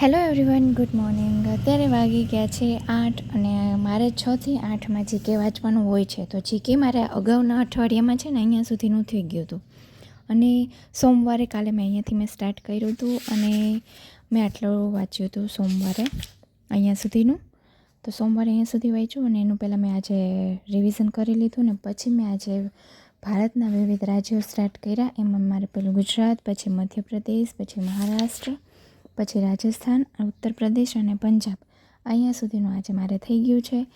Hello everyone good morning અત્યારે વાગી ગયા છે આઠ અને મારે છથી આઠમાં જીકે વાંચવાનું હોય છે. તો જીકે મારે અગાઉના અઠવાડિયામાં છે ને અહીંયા સુધીનું થઈ ગયું હતું. અને સોમવારે કાલે મેં અહીંયાથી મેં સ્ટાર્ટ કર્યું હતું અને મેં આટલું વાંચ્યું હતું સોમવારે અહીંયા સુધીનું. તો સોમવારે અહીંયા સુધી વાંચ્યું અને એનું પહેલાં મેં આજે રિવિઝન કરી લીધું ને પછી મેં આજે ભારતના વિવિધ રાજ્યો સ્ટાર્ટ કર્યા. એમાં મારે પેલું ગુજરાત, પછી મધ્યપ્રદેશ, પછી મહારાષ્ટ્ર પછી રાજસ્થાન, ઉત્તર પ્રદેશ અને પંજાબ. અહીંયા સુધીનું આજે મારે થઈ ગયું છે.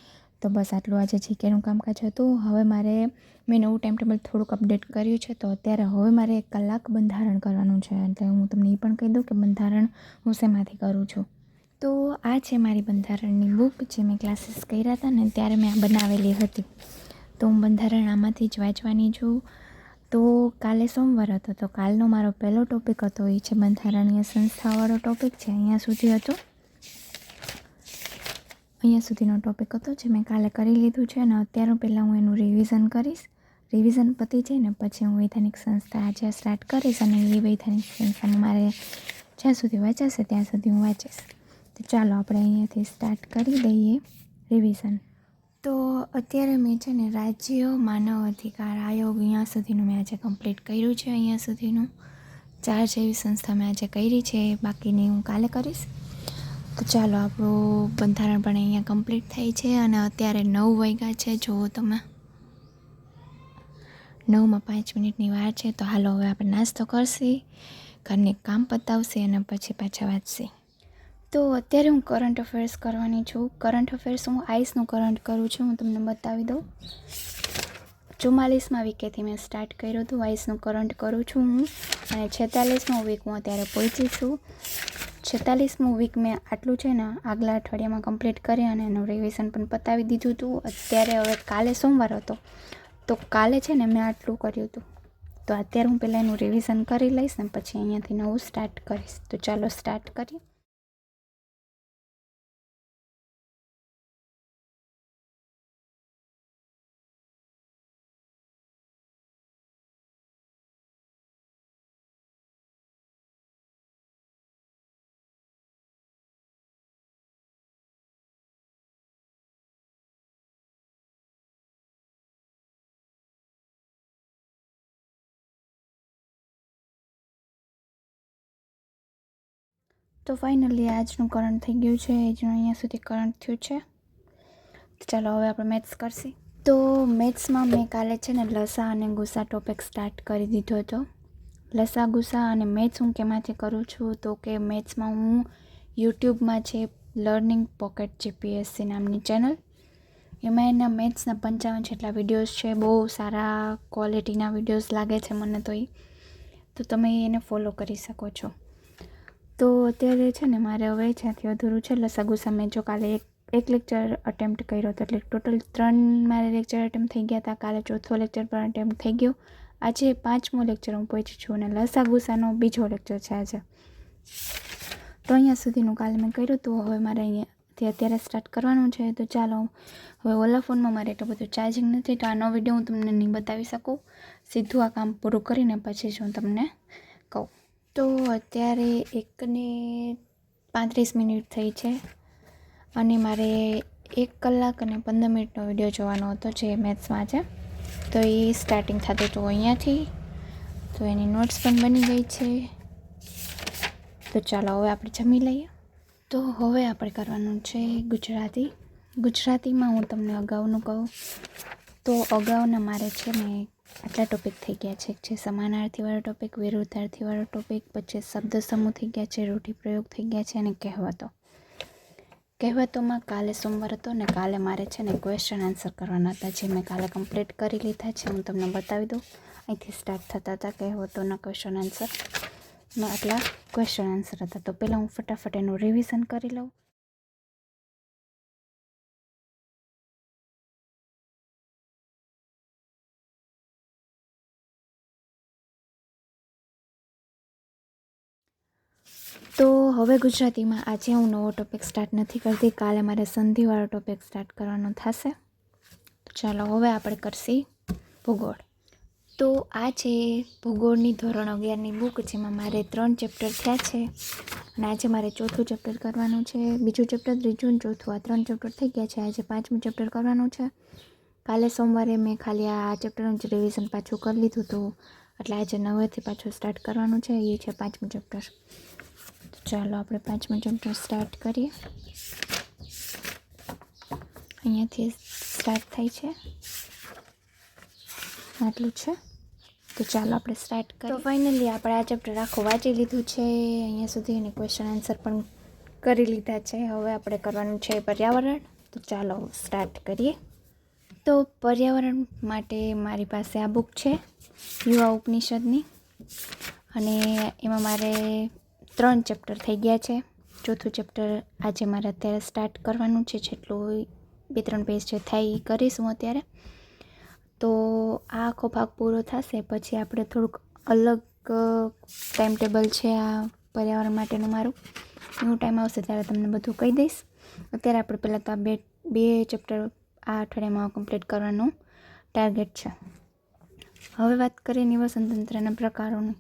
તો બસ આટલું આજે જીકેનું કામકાજ હતું. હવે મારે, મેં નવું ટાઈમ ટેબલ થોડુંક અપડેટ કર્યું છે, તો અત્યારે હવે મારે એક કલાક બંધારણ કરવાનું છે. એટલે હું તમને એ પણ કહી દઉં કે બંધારણ હું શેમાંથી કરું છું. તો આ છે મારી બંધારણની બુક જે મેં ક્લાસીસ કર્યા હતા ને ત્યારે મેં આ બનાવેલી હતી. તો હું બંધારણ આમાંથી જ વાંચવાની છું. તો કાલે સોમવાર હતો, તો કાલનો મારો પહેલો ટોપિક હતો. એ છે બંધારણીય સંસ્થાવાળો ટોપિક છે. અહીંયા સુધી હતો. અહીંયા સુધીનો ટોપિક હતો જે મેં કાલે કરી લીધું છે અને અત્યારે પહેલાં હું એનું રિવિઝન કરીશ. રિવિઝન પતી જાય ને પછી હું વૈધાનિક સંસ્થા આજે સ્ટાર્ટ કરીશ અને એ વૈધાનિક સંસ્થામાં મારે જ્યાં સુધી વાંચાશે ત્યાં સુધી હું વાંચીશ. તો ચાલો આપણે અહીંયાથી સ્ટાર્ટ કરી દઈએ રિવિઝન તો અત્યારે મેં છે ને રાજ્ય માનવ અધિકાર આયોગ અહીંયા સુધીનું મેં આજે કમ્પ્લીટ કર્યું છે અહીંયા સુધીનું. ચાર જેવી સંસ્થા મેં આજે કરી છે, બાકીની હું કાલે કરીશ. તો ચાલો, આપણું બંધારણ પણ અહીંયા કમ્પ્લીટ થાય છે અને અત્યારે નવ વાગ્યા છે. જુઓ તમે. નવમાં પાંચ મિનિટની વાર છે. તો હાલો, હવે આપણે નાસ્તો કરશી, ઘરને કામ પતાવશે અને પછી પાછા વાંચશે તો અત્યારે હું કરંટ અફેર્સ કરવાની છું. કરંટ અફેર્સ હું આઈસનું કરંટ કરું છું. હું તમને બતાવી દઉં. ચુમ્માલીસમાં વીકેથી મેં સ્ટાર્ટ કર્યું હતું. આઈસનું કરંટ કરું છું હું. અને છેતાલીસમો વીક હું અત્યારે પહોંચી છું. છેતાલીસમું વીક મેં આટલું છે ને આગલા અઠવાડિયામાં કમ્પ્લીટ કરી અને એનું રિવિઝન પણ પતાવી દીધું હતું. અત્યારે હવે કાલે સોમવાર હતો. તો કાલે છે ને મેં આટલું કર્યું હતું. તો અત્યારે હું પહેલાં એનું રિવિઝન કરી લઈશ ને પછી અહીંયાથી નવું સ્ટાર્ટ કરીશ. તો ચાલો સ્ટાર્ટ કરીએ. તો ફાઇનલી આજનું કરંટ થઈ ગયું છે. આજનું અહીંયા સુધી કરંટ થયું છે. ચાલો હવે આપણે મેથ્સ કરશી. તો મેથ્સમાં મેં કાલે છે ને લસા અને ગુસા ટોપિક સ્ટાર્ટ કરી દીધો હતો. લસા, ગુસા અને મેથ્સ હું કેમાંથી કરું છું? તો કે મેથ્સમાં હું યુટ્યુબમાં છે લર્નિંગ પોકેટ જીપીએસસી નામની ચેનલ એમાં એના મેથ્સના પંચાવન જેટલા વિડીયોઝ છે. બહુ સારા ક્વોલિટીના વિડીયોઝ લાગે છે મને તો એ તો તમે એને ફોલો કરી શકો છો. તો અત્યારે છે ને મારે હવે જ્યાંથી અધૂરું છે લસાગુસા મેં જો કાલે એક એક લેક્ચર અટેમ્પ્ટ કર્યો હતો, એટલે ટોટલ ત્રણ મારે લેક્ચર અટેમ્પ્ટ થઈ ગયા હતા. કાલે ચોથો લેક્ચર પણ અટેમ્પ્ટ થઈ ગયો. આજે પાંચમો લેક્ચર હું પહોંચી છું અને લસાગુસાનો બીજો લેક્ચર છે આજે. તો અહીંયા સુધીનું કાલે મેં કર્યું હતું. હવે મારે અહીંયાથી અત્યારે સ્ટાર્ટ કરવાનું છે, તો ચાલો હવે ઓલા ફોનમાં મારે એટલું બધું ચાર્જિંગ નથી, તો આનો વીડિયો હું તમને નહીં બતાવી શકું. સીધું આ કામ પૂરું કરીને પછી જ હું તમને કહું. તો અત્યારે એકને પાંત્રીસ મિનિટ થઈ છે અને મારે એક કલાક અને પંદર મિનિટનો વીડિયો જોવાનો હતો જે મેથ્સમાં છે. તો એ સ્ટાર્ટિંગ થતું હતું અહીંયાથી. તો એની નોટ્સ પણ બની ગઈ છે. તો ચાલો હવે આપણે જમી લઈએ. તો હવે આપણે કરવાનું છે ગુજરાતી. ગુજરાતીમાં હું તમને અગાઉનું કહું. તો અગાઉના મારે છે મેં આટલા ટોપિક થઈ ગયા છે. છે સમાનાર્થીવાળો ટોપિક વિરુદ્ધાર્થીવાળો ટોપિક પછી શબ્દ સમૂહ થઈ ગયા છે રૂઢિપ્રયોગ થઈ ગયા છે અને કહેવતો. કહેવતોમાં કાલે સોમવાર હતો ને કાલે મારે છે ને ક્વેશ્ચન આન્સર કરવાના હતા, જે મેં કાલે કમ્પ્લીટ કરી લીધા છે. હું તમને બતાવી દઉં. અહીંથી સ્ટાર્ટ થતા હતા કહેવતોના ક્વેશ્ચન આન્સર આટલા ક્વેશ્ચન આન્સર હતા. તો પહેલાં હું ફટાફટ એનું રિવિઝન કરી લઉં. તો હવે ગુજરાતીમાં આજે હું નવો ટોપિક સ્ટાર્ટ નથી કરતી. કાલે મારે સંધિવાળો ટોપિક સ્ટાર્ટ કરવાનો થશે. તો ચાલો હવે આપણે કરશી ભૂગોળ. તો આ છે ભૂગોળની ધોરણ અગિયારની બુક જેમાં મારે ત્રણ ચેપ્ટર થયા છે. અને આજે મારે ચોથું ચેપ્ટર કરવાનું છે. બીજું ચેપ્ટર ત્રીજું ચોથું, આ ત્રણ ચેપ્ટર થઈ ગયા છે. આજે પાંચમું ચેપ્ટર કરવાનું છે. કાલે સોમવારે મેં ખાલી આ ચેપ્ટરનું જ રિવિઝન પાછું કરી લીધું હતું. એટલે આજે નવેથી પાછું સ્ટાર્ટ કરવાનું છે. એ છે પાંચમું ચેપ્ટર ચાલો આપણે પાંચમું ચમચો સ્ટાર્ટ કરીએ. અહીંયાથી સ્ટાર્ટ થાય છે. આટલું છે. તો ચાલો આપણે સ્ટાર્ટ કરીએ. ફાઇનલી આપણે આ ચેપ્ટર આખું વાંચી લીધું છે. અહીંયા સુધી અને ક્વેશ્ચન આન્સર પણ કરી લીધા છે. હવે આપણે કરવાનું છે પર્યાવરણ. તો ચાલો સ્ટાર્ટ કરીએ. તો પર્યાવરણ માટે મારી પાસે આ બુક છે યુવા ઉપનિષદની. અને એમાં મારે ત્રણ ચેપ્ટર થઈ ગયા છે. ચોથું ચેપ્ટર આજે મારે અત્યારે સ્ટાર્ટ કરવાનું છે, જેટલું બે ત્રણ પેજ છે થાય એ કરીશ હું અત્યારે. તો આ આખો ભાગ પૂરો થશે, પછી આપણે થોડુંક અલગ ટાઈમ ટેબલ છે આ પર્યાવરણ માટેનું મારું. એવું ટાઈમ આવશે ત્યારે તમને બધું કહી દઈશ. અત્યારે આપણે પહેલાં તો આ બે બે ચેપ્ટર આ અઠવાડિયામાં કમ્પ્લીટ કરવાનું ટાર્ગેટ છે. હવે વાત કરીએ નિવસન તંત્રના પ્રકારોની.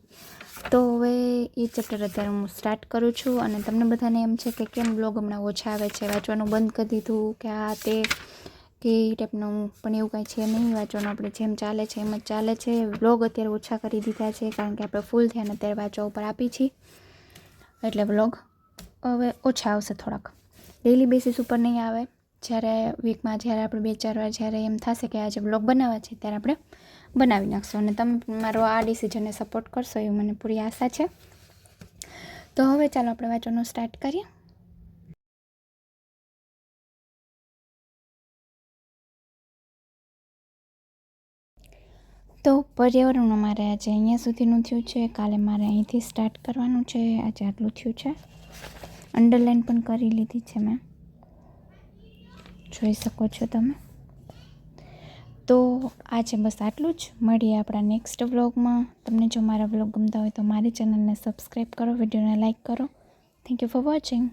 તો હવે એ ચેપ્ટર અત્યારે હું સ્ટાર્ટ કરું છું અને તમને બધાને એમ છે કે કેમ બ્લોગ હમણાં ઓછા આવે છે? વાંચવાનું બંધ કરી દીધું કે આ તે કે એ ટાઈપનું પણ એવું કાંઈ છે નહીં. વાંચવાનું આપણે જેમ ચાલે છે એમ જ ચાલે છે. બ્લોગ અત્યારે ઓછા કરી દીધા છે કારણ કે આપણે ફૂલ ધ્યાન અત્યારે વાંચવા ઉપર આપી છીએ. એટલે બ્લોગ હવે ઓછા આવશે થોડાક. ડેલી બેસિસ ઉપર નહીં આવે. જ્યારે વીકમાં જ્યારે આપણે બે, ચાર વાર જ્યારે એમ થશે કે આજે બ્લોગ બનાવવા છે, ત્યારે આપણે બનાવી નાખશું. અને તમે મારો આ ડિસિઝનને સપોર્ટ કરશો એવી મને પૂરી આશા છે. તો હવે ચાલો આપણે વાંચવાનું સ્ટાર્ટ કરીએ. તો પર્યાવરણ મારે આજે અહીંયા સુધીનું થયું છે. કાલે મારે અહીંથી સ્ટાર્ટ કરવાનું છે. આજે આટલું થયું છે. અંડરલાઇન પણ કરી લીધી છે મેં. જોઈ શકો છો તમે. તો આજે બસ આટલું જ. મળીએ આપણા નેક્સ્ટ વ્લોગમાં તમને જો મારા વ્લોગ ગમતા હોય તો મારી ચેનલને સબસ્ક્રાઈબ કરો, વિડીયોને લાઇક કરો. Thank you for watching